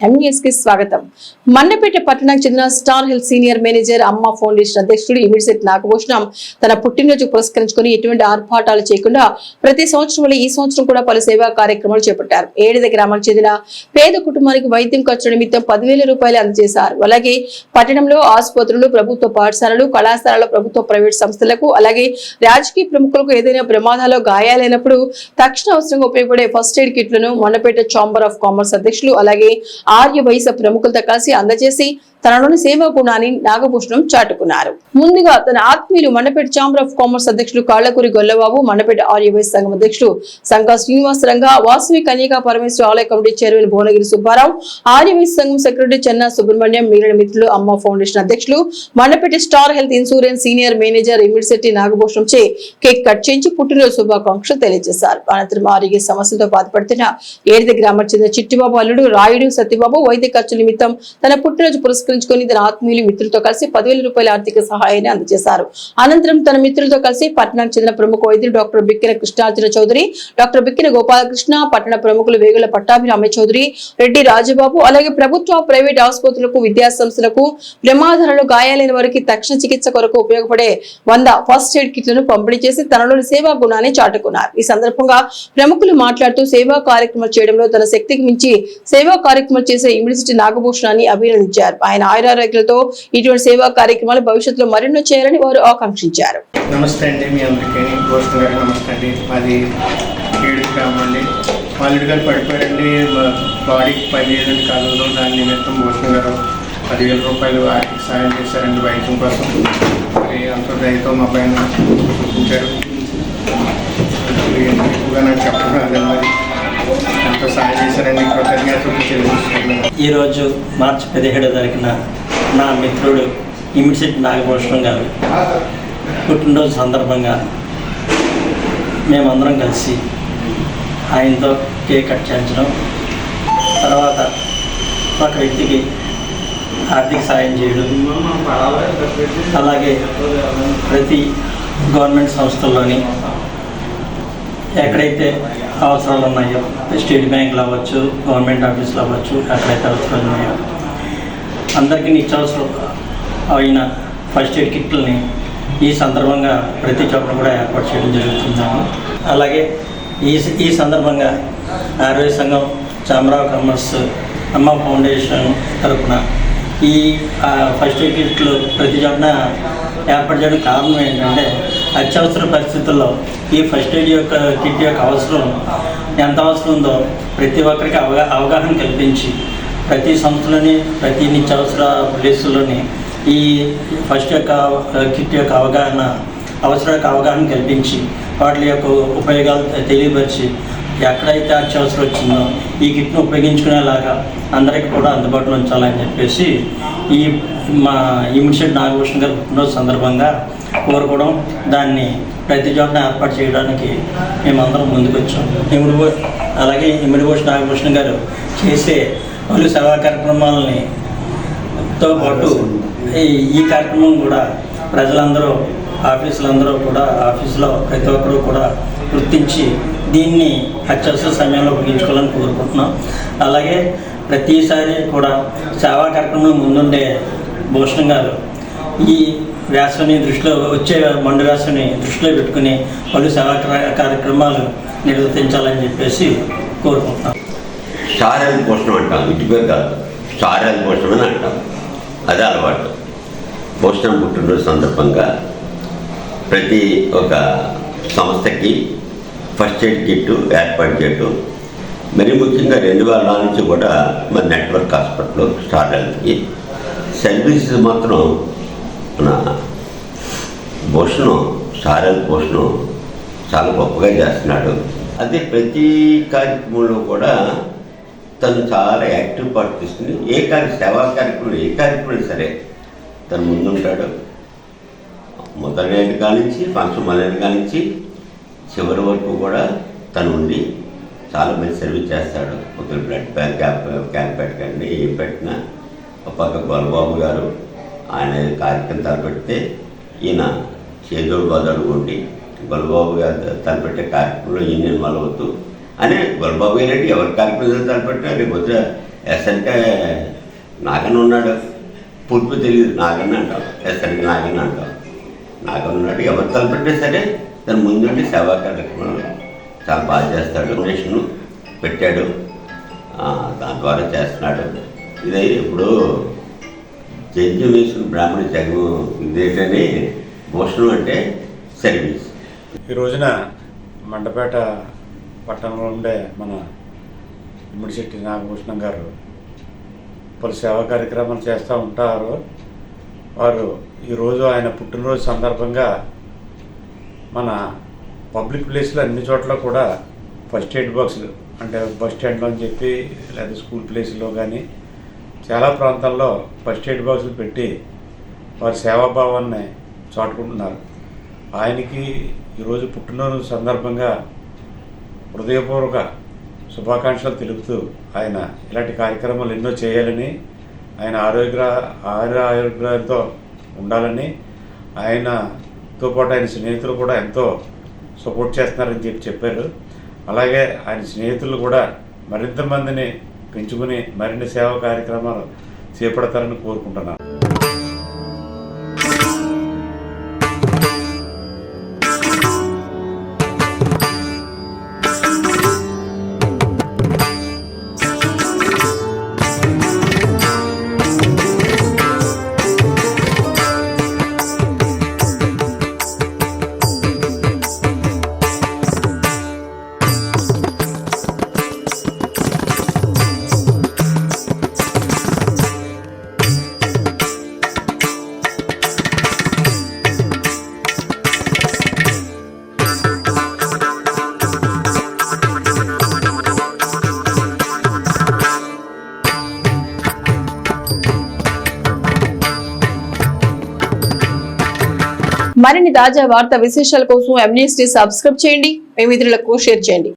స్వాగతం. మన్నపేట పట్టణానికి చెందిన star health senior manager Amma foundation అధ్యక్షుడు ఇమిడిసెట్ నాగభూషణం తన పుట్టినరోజు పురస్కరించుకుని ఎటువంటి ఆర్భాటాలు చేయకుండా ప్రతి సంవత్సరం వల్ల ఈ సంవత్సరం కూడా పలు సేవా కార్యక్రమాలు చేపట్టారు. ఏడిద గ్రామానికి చెందిన పేద కుటుంబానికి వైద్యం ఖర్చు నిమిత్తం పదివేల రూపాయలు అందజేశారు. అలాగే పట్టణంలో ఆసుపత్రులు ప్రభుత్వ పాఠశాలలు కళాశాలలు ప్రభుత్వ ప్రైవేట్ సంస్థలకు అలాగే రాజకీయ ప్రముఖులకు ఏదైనా ప్రమాదాల్లో గాయాలైనప్పుడు తక్షణ అవసరంగా ఉపయోగపడే ఫస్ట్ ఎయిడ్ కిట్లను మొన్నపేట ఛాంబర్ ఆఫ్ కామర్స్ అధ్యక్షులు అలాగే ఆర్య వయస ప్రముఖులతో కలిసి అందజేసి తనలోని సేవా గుణాన్ని నాగభూషణం చాటుకున్నారు. ముందుగా తన ఆత్మీయులు మండపేట ఛాంబర్ ఆఫ్ కామర్స్ అధ్యక్షులు కాళ్ళకూరి గొల్లబాబు మండపేట ఆర్య సంఘం అధ్యక్షుడు సంఘ శ్రీనివాస రంగ వాసవి కన్యకా పరమేశ్వర ఆలయ committee chairman Bhuvanagiri Subbarao Arya Sangham secretary Chenna Subrahmanyam మిగిలిన మిత్రులు అమ్మ ఫౌండేషన్ అధ్యక్షులు Mandapeta star health insurance senior manager Imidisetti Nagabhushanam చే కేక్ కట్ చేయించి పుట్టినరోజు శుభాకాంక్షలు తెలియజేశారు. అనంతరం ఆరోగ్య సమస్యలతో బాధపడుతున్న ఏడిది గ్రామానికి చెందిన చిట్టిబాబు అల్లుడు రాయుడు సత్యబాబు వైద్య ఖర్చు నిమిత్తం తన పుట్టినరోజు పురస్కరించుకుని తన ఆత్మీయులు మిత్రులతో కలిసి పదివేల రూపాయల ఆర్థిక సహాయాన్ని అందజేశారు. అనంతరం తన మిత్రులతో కలిసి పట్టణానికి చెందిన ప్రముఖ వైద్యులు డాక్టర్ బిక్కిన కృష్ణార్జున చౌదరి డాక్టర్ బిక్కిన గోపాలకృష్ణ పట్టణ ప్రముఖులు వేగుల పట్టాభిరామ చౌదరి రెడ్డి రాజబాబు అలాగే ప్రభుత్వ ప్రైవేట్ ఆసుపత్రులకు విద్యా సంస్థలకు ప్రమాదాలలో గాయాలైన వారికి తక్షణ చికిత్స కొరకు ఉపయోగపడే వంద ఫస్ట్ ఎయిడ్ కిట్లను పంపిణీ చేసి తనలోని సేవా గుణాన్ని చాటుకున్నారు. ఈ సందర్భంగా ప్రముఖులు మాట్లాడుతూ సేవా కార్యక్రమాలు చేయడంలో తన శక్తికి మించి సేవా కార్యక్రమాలు చేసే యూనివర్సిటీ నాగభూషణాన్ని అభినందించారు. ఆయన ఆయురారోగ్యాలతో ఇటువంటి సేవా కార్యక్రమాలు భవిష్యత్తులో మరెన్నో చేయాలని వారు ఆకాంక్షించారు. నమస్తే అండి మీ అందరికీ. భూషణ్ గారు నమస్తే అండి. మాది ఏడు గ్రామం వాళ్ళు గారు పడిపోయారండి. బాడీకి పదిహేను కాలంలో దాని నిమిత్తం భూషణ్ గారు పదివేల రూపాయలు ఆర్థిక సాయం చేశారండి వైద్యం కోసం. మరి అంత దయతో మా పైన చూపించారు ఎక్కువగా నాకు చెప్పడం అదే మరి. ఎంతో సాయం చేశారని కృతజ్ఞతలు తెలియజేస్తున్నాను ఈరోజు మార్చి పదిహేడో తారీఖున నా మిత్రుడు ఇమిడిశెట్టి నాగభూషణం గారు పుట్టినరోజు సందర్భంగా మేమందరం కలిసి ఆయనతో కేక్ కట్ చేయించడం తర్వాత ఒక వ్యక్తికి ఆర్థిక సాయం చేయడం అలాగే ప్రతి గవర్నమెంట్ సంస్థల్లోని ఎక్కడైతే అవసరాలు ఉన్నాయో స్టేట్ బ్యాంకులు అవ్వచ్చు గవర్నమెంట్ ఆఫీసులు అవ్వచ్చు ఎక్కడైతే అవసరాలు ఉన్నాయో అందరికీ నిత్యావసరం అయిన ఫస్ట్ ఎయిడ్ కిట్లని ఈ సందర్భంగా ప్రతి చోట కూడా ఏర్పాటు చేయడం జరుగుతున్నాము అలాగే ఈ ఈ సందర్భంగా ఆరోగ్య సంఘం చామరావు కమర్స్ అమ్మ ఫౌండేషన్ తరఫున ఈ ఫస్ట్ ఎయిడ్ కిట్లు ప్రతి చోటన ఏర్పాటు చేయడానికి కారణం ఏంటంటే అత్యవసర పరిస్థితుల్లో ఈ ఫస్ట్ ఎయిడ్ యొక్క కిట్ యొక్క అవసరం ఎంత అవసరం ఉందో ప్రతి ఒక్కరికి అవగా అవగాహన కల్పించి ప్రతి సంస్థలోని ప్రతి నిత్యావసర ప్లేసుల్లోని ఈ ఫస్ట్ యొక్క కిట్ యొక్క అవగాహన అవసరాలకు అవగాహన కల్పించి వాటి యొక్క ఉపయోగాలు తెలియపరిచి ఎక్కడైతే అత్యవసరం వచ్చిందో ఈ కిట్ను ఉపయోగించుకునేలాగా అందరికీ కూడా అందుబాటులో ఉంచాలని చెప్పేసి ఈ మా ఇమిడిషెట్ నాగభూషణ్ గారి పుట్టినరోజు సందర్భంగా కోరుకోవడం. దాన్ని ప్రతి చోట ఏర్పాటు చేయడానికి మేమందరం ముందుకొచ్చాం. ఇమిడి అలాగే ఇమిడిభూషణ్ నాగభూషణ్ గారు చేసే పలు సేవా కార్యక్రమాలని తో పాటు ఈ ఈ కార్యక్రమం కూడా ప్రజలందరూ ఆఫీసులందరూ కూడా ఆఫీసులో ప్రతి ఒక్కరూ కూడా గుర్తించి దీన్ని అత్యవసర సమయంలో ఉపయోగించుకోవాలని కోరుకుంటున్నాం. అలాగే ప్రతిసారి కూడా సేవా కార్యక్రమం ముందుండే భూషణ్ గారు ఈ వ్యాసని దృష్టిలో వచ్చే మండు వ్యాసాన్ని దృష్టిలో పెట్టుకుని పలు సేవా కార్యక్రమాలు నిర్వర్తించాలని చెప్పేసి కోరుకుంటున్నాం. సారెల్ పోషణం అంటాం ఇంటి పేరు కాదు. సారెల్ పోషణం అని అంటాం. అదే అలవాటు. పోషణం పుట్టినరోజు సందర్భంగా ప్రతి ఒక సంస్థకి ఫస్ట్ ఎయిడ్ కిట్ ఏర్పాటు చేయటం మరి ముఖ్యంగా రెండు వేల నాలుగు నుంచి కూడా మన నెట్వర్క్ హాస్పిటల్ స్టార్ హెల్త్కి సర్వీసెస్ మాత్రం మన భూషణం సారల్ భూషణం చాలా గొప్పగా చేస్తున్నాడు. అదే ప్రతి కార్యక్రమంలో కూడా తను చాలా యాక్టివ్ పార్ట్ తీసుకుని ఏ కార్య సేవా కార్యక్రమం ఏ కార్యక్రమం సరే తను ముందుంటాడు. మొదలైన కానించి ఫంక్షన్ మొదలైన కానించి చివరి వరకు కూడా తను ఉండి చాలా మంచి సర్వీస్ చేస్తాడు. ఒక బ్లడ్ బ్యాంక్ క్యాంప్ క్యాంప్ పెట్టకండి ఏం పెట్టినా. ఒక పక్క గొల్లబాబు గారు ఆయన కార్యక్రమం తలపెడితే ఈయన చేదోడు బదడు ఉండి గొలబాబు గారు తలపెట్టే కార్యక్రమంలో ఈయన ఇన్వాల్వ్ అవుతూ. అనే గొలబాబు గారు అంటే ఎవరి కార్యక్రమం తలపెట్టినా రేపు పొద్దున ఎస్ఎన్కే నాగన్న ఉన్నాడు. పూర్తి తెలియదు. నాగన్న అంటాం. ఎస్ఎన్కే నాగన్న అంటాం. నాగన్న ఉన్నాడు. ఎవరు తలపెట్టే సరే దాని ముందుండి సేవా కార్యక్రమాలు చాలా బాగా చేస్తాడు. డొనేషన్ పెట్టాడు. దాని ద్వారా చేస్తున్నాడు. ఇది ఇప్పుడు జంజు బ్రాహ్మణ జగము ఇదేంటని భూషణం అంటే సర్వీస్. ఈ రోజున మండపేట పట్టణంలో ఉండే మన ఇమ్మడిశెట్టి నాగభూషణం గారు పలు సేవా కార్యక్రమాలు చేస్తూ ఉంటారు. వారు ఈరోజు ఆయన పుట్టినరోజు సందర్భంగా మన పబ్లిక్ ప్లేస్లో అన్ని చోట్ల కూడా ఫస్ట్ ఎయిడ్ బాక్సులు అంటే బస్ స్టాండ్లో అని చెప్పి లేదా స్కూల్ ప్లేస్లో కానీ చాలా ప్రాంతాల్లో ఫస్ట్ ఎయిడ్ బాక్సులు పెట్టి వారి సేవాభావాన్ని చాటుకుంటున్నారు. ఆయనకి ఈరోజు పుట్టినరోజు సందర్భంగా హృదయపూర్వక శుభాకాంక్షలు తెలుపుతూ ఆయన ఇలాంటి కార్యక్రమాలు ఎన్నో చేయాలని ఆయన ఆరోగ్య ఆరోగ్య ఆరోగ్యాలతో ఉండాలని ఆయన తో పాటు ఆయన స్నేహితులు కూడా ఎంతో సపోర్ట్ చేస్తున్నారని చెప్పి చెప్పారు. అలాగే ఆయన స్నేహితులు కూడా మరింత మందిని పెంచుకుని మరిన్ని సేవా కార్యక్రమాలు చేపడతారని కోరుకుంటున్నాను. మరిన్ని తాజా వార్తా విశేషాల కోసం ఎంన్యూస్ సబ్స్క్రైబ్ చేయండి. మీ మిత్రులకు షేర్ చేయండి.